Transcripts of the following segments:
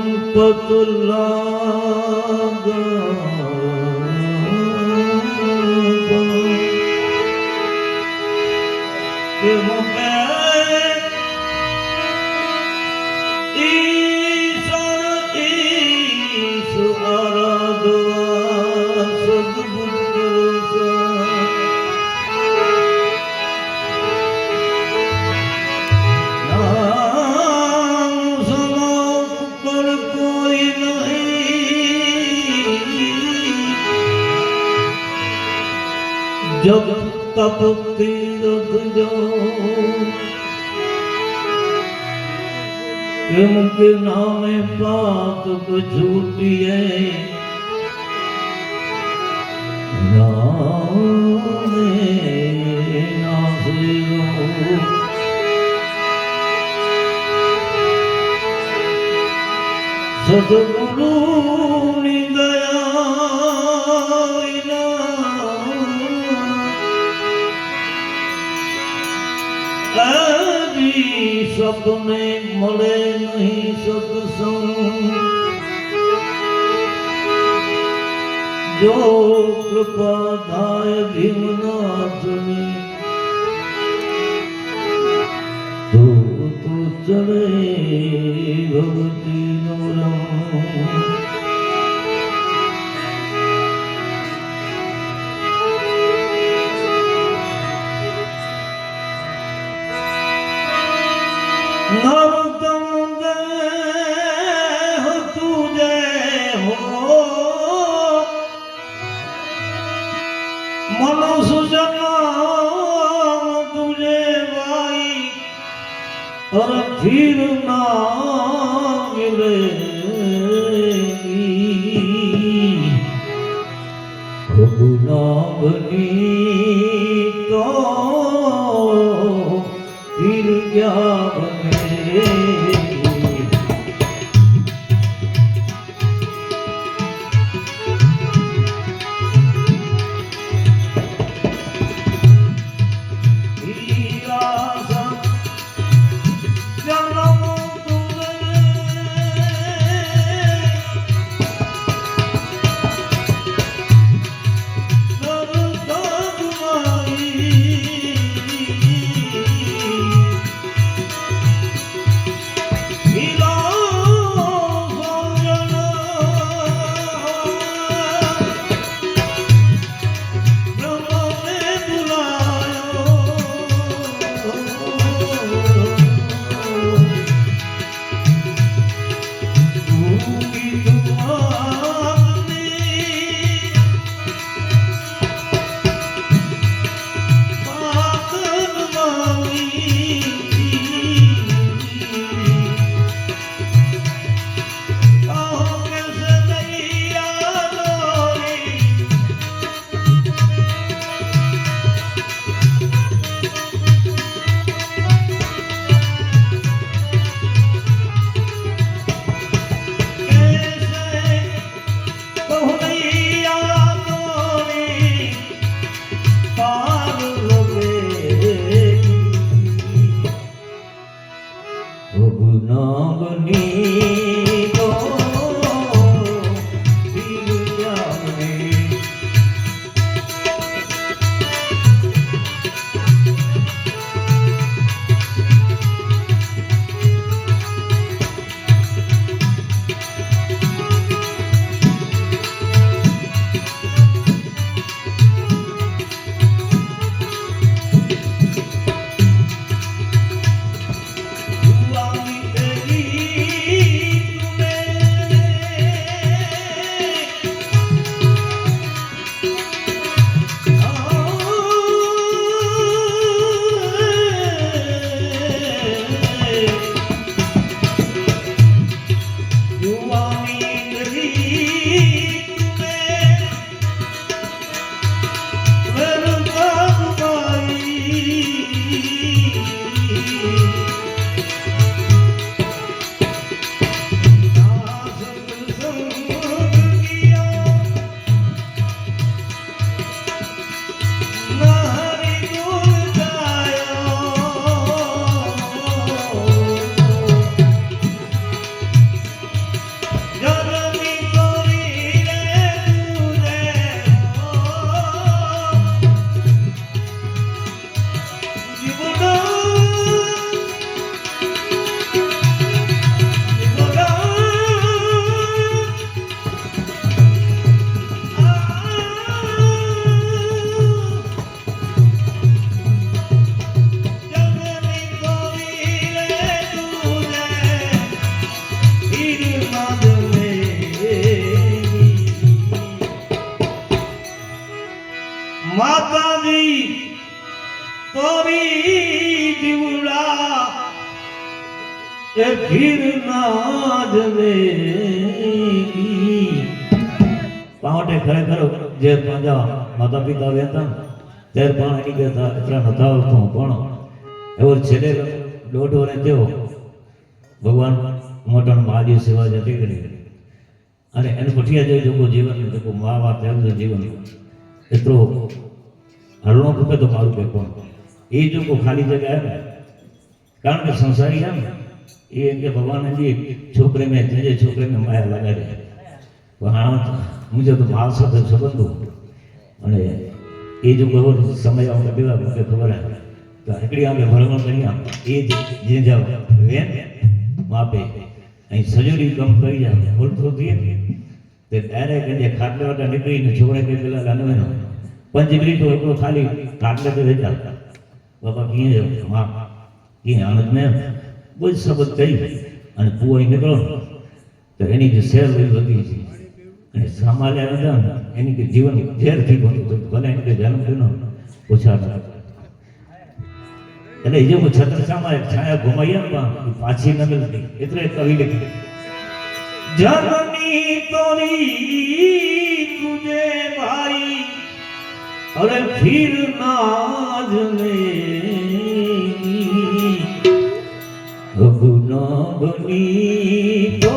ਸੰਪਤ ਲਾਗਾ તપતી રખજો કેમ કે નામે પાપ છૂટીએ સદગુરુ શબ્દ ને મળે નહીં સત્સંગ જો કૃપા થાય ભીમનાથની ધૂ તું ચડે ભગત ভুবনগনী માતા પિતા વહેતા ત્યારે પણ એની કહેતા એટલા નતા આવતો પણ એવો છેલ્લે દોઢ વર્ષ થયો. ભગવાન મોટાનો મહાદેવ સેવા જતી કરી અને એને પઠિયા જોઈ જોકો જીવન જોકો મા બાપ ત્યારનું જીવન એટલો હરણો ખૂપે તો મારું કે કોણ એ જોકો ખાલી જગ્યા ને. કારણ કે સંસારી એમ એ એમ કે ભગવાન जी છોકરે મેં જે છોકરે મેં માયા લગાડી. પણ આ મુજબ માલ સાથે સંબંધો. અને એ જો એવો સમય આપણે પીવા મૂકે ખબર તો એકડી અમે ભરમણ કરી એ જ જાવ વેન માપે. અહીં સજોરી કમ કરી ભૂલ થોડું થઈએ તે ડાયરેક્ટ જે ખાટલે વાટા નીકળીને છોકરા કે પેલા લાનવેનો પંચ મિનિટ એકલો ખાલી ખાટલે તો રહેતા બાબા કીએ જાવમાં કીએ આનંદ મેં બહુ જ શબ્દ કહી અને કૂવો અહીં નીકળો. તો એની જે શેર બધી હતી અને સામાન્ય હતા ને એની કે જીવન ઝેરથી બન્યું હતું ભલે એને કે જન્મ થયો ને ઓછા હતા એટલે એ જે છત્રસામાં એક છાયા ઘુમાઈએ ને બા, એ પાછી ન મિલતી એટલે કવિ લખી. જનની તોરી તુજે ભાઈ અરે ફિર નાજ ને અગુનાગની તો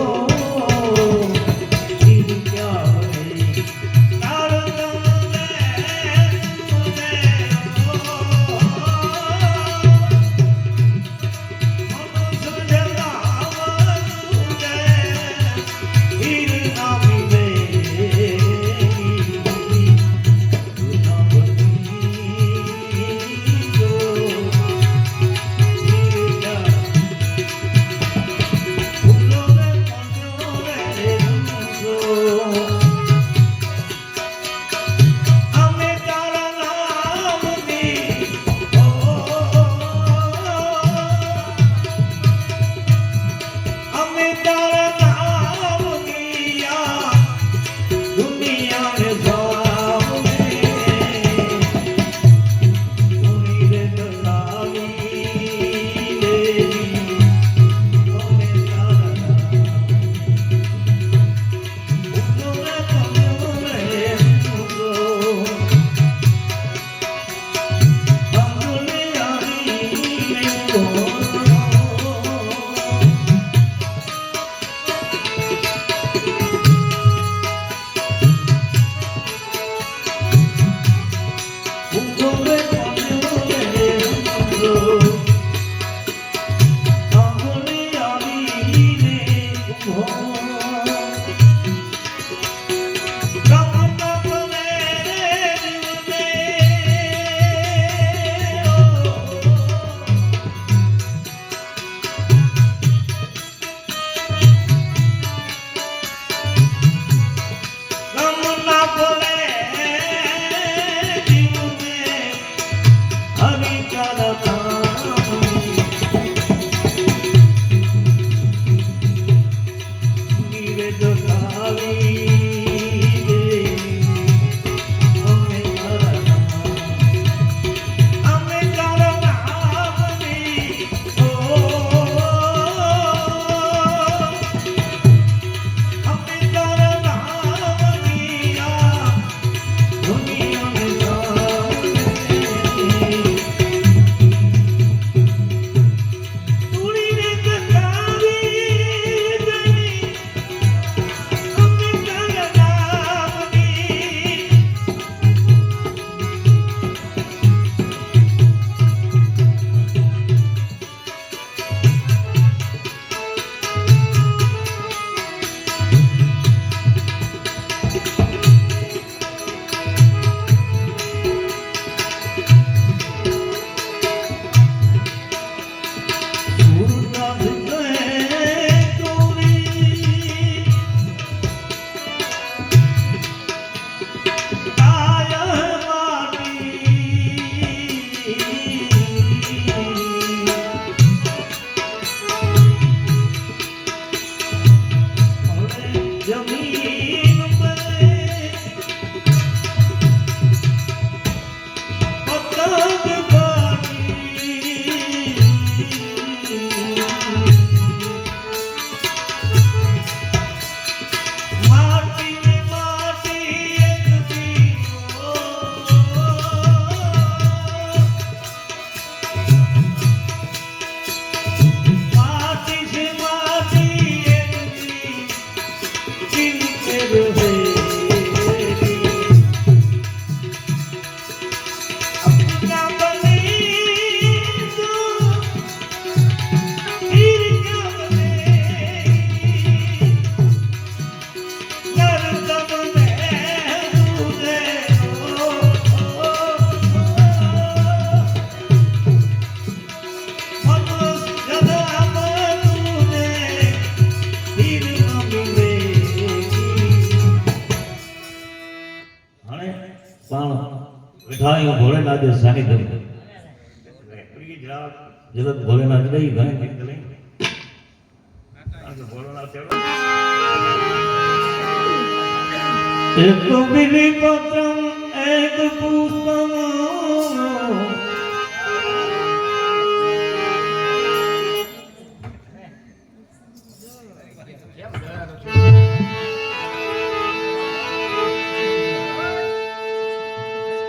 એક બિલી પત્રમ એક પુષ્પમ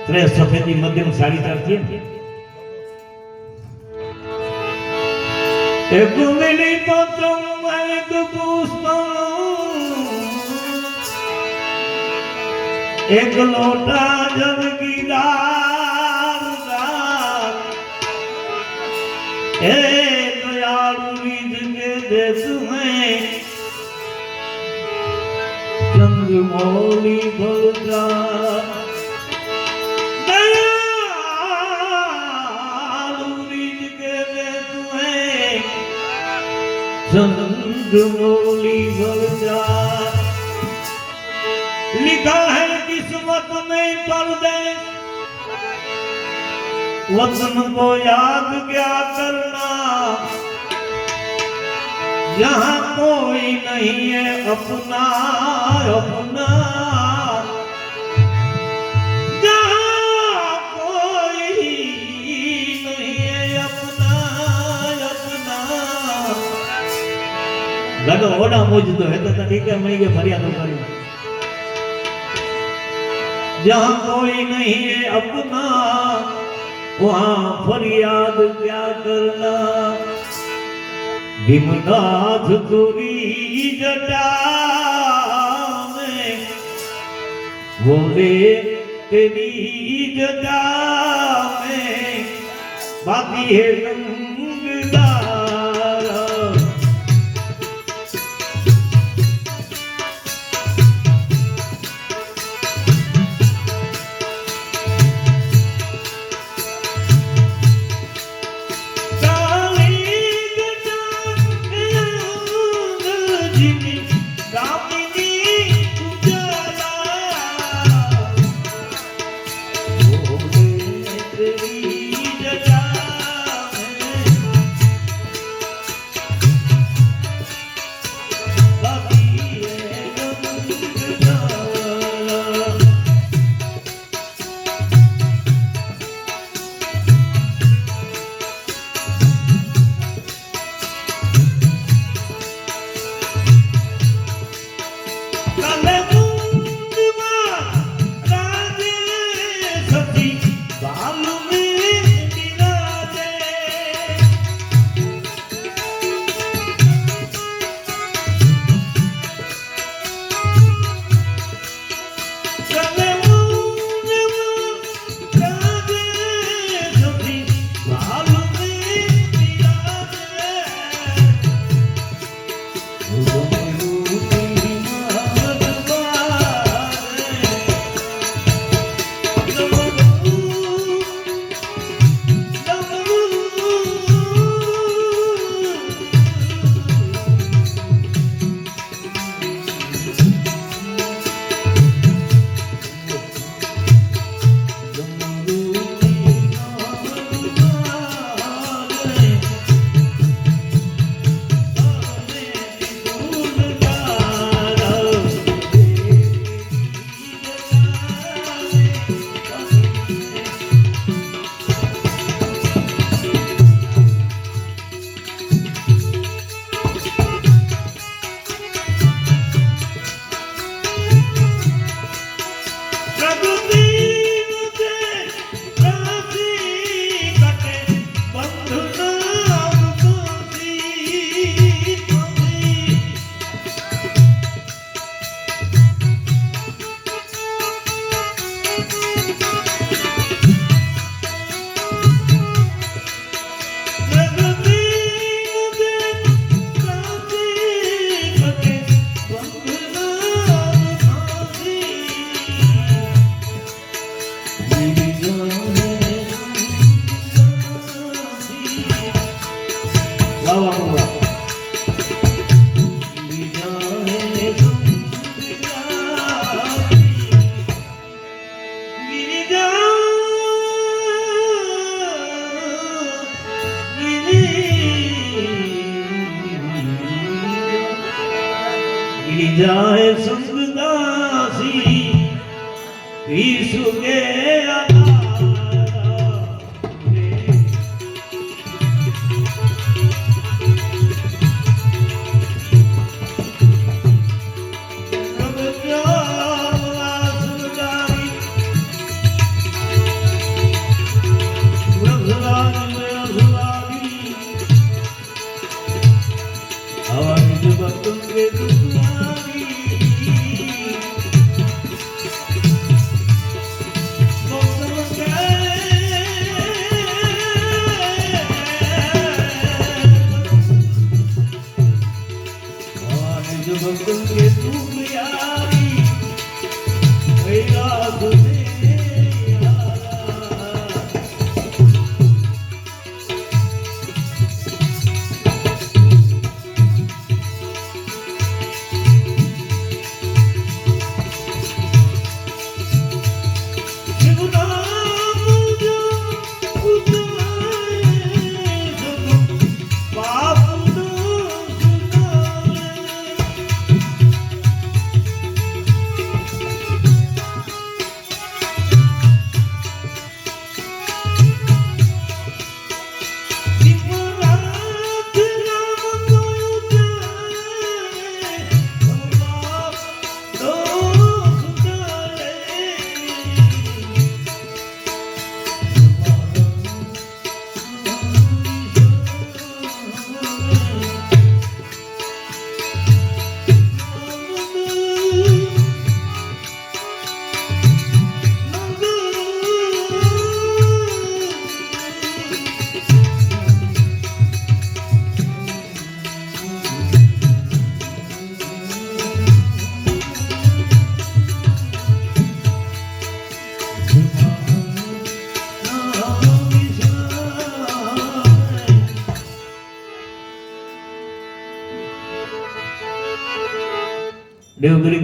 ત્રે સફેદી મધ્યમ સાડી ચાલતી ને એક મિલી પત્રમ એક લોટા જનગીદાર હે દયાળુ રીત કે દેશ में ચંદ્રમૌલી ભલતા दयालु रिझ के दे तुम्हें चंद्रमौली भलता लिखा है किस्मत में परदेश वतन को याद क्या करना जहाँ कोई नहीं है अपना अपना जहाँ कोई नहीं है अपना अपना लगा ओडा मुझ तो है तो ठीक है मैं ये फरियाद જહાં કોઈ નહીં અપના વહાં ફરિયાદ ક્યાં કરના ભીમનાથ તુરી જટા બોલે તેરી જટા બાકી હે You.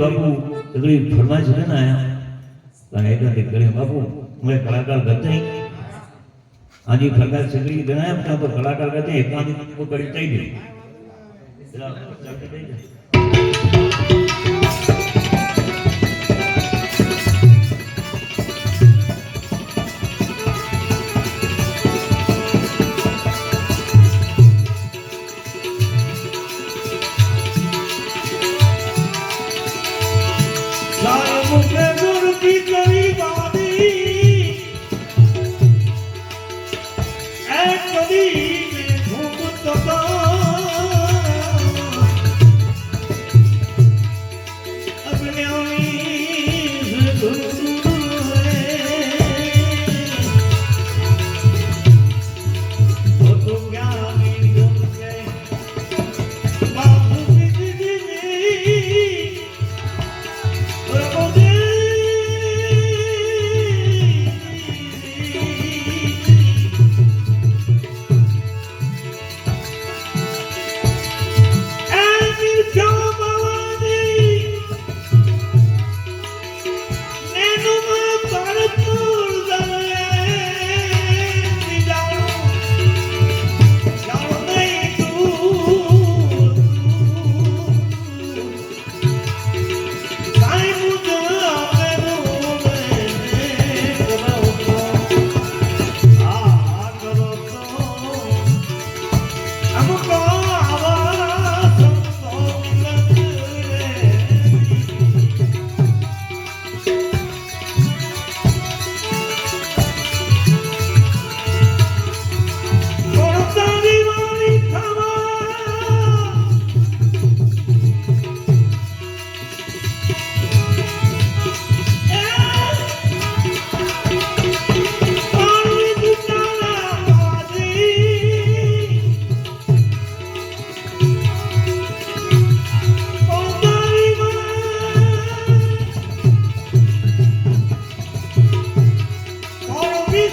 બાપू अगली फरमाइश है ना आया પણ એટલા તે કરે બાપू मैं कलाकार करते हैं हाँ जी फरमाइश सगली देना है अपना तो कलाकार करते हैं एकांत को करी चाहिए जरा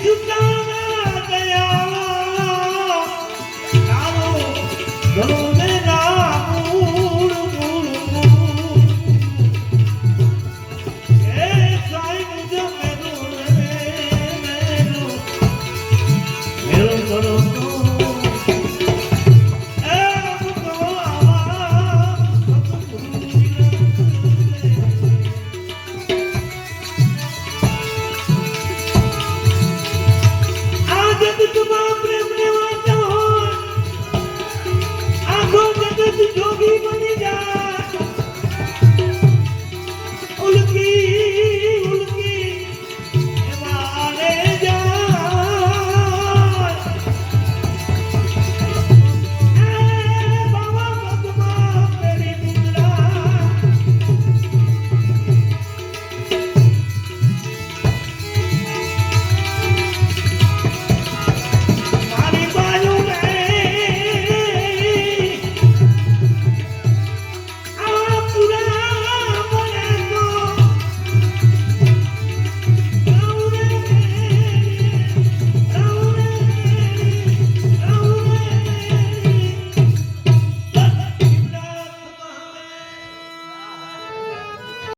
ચુકાના દયા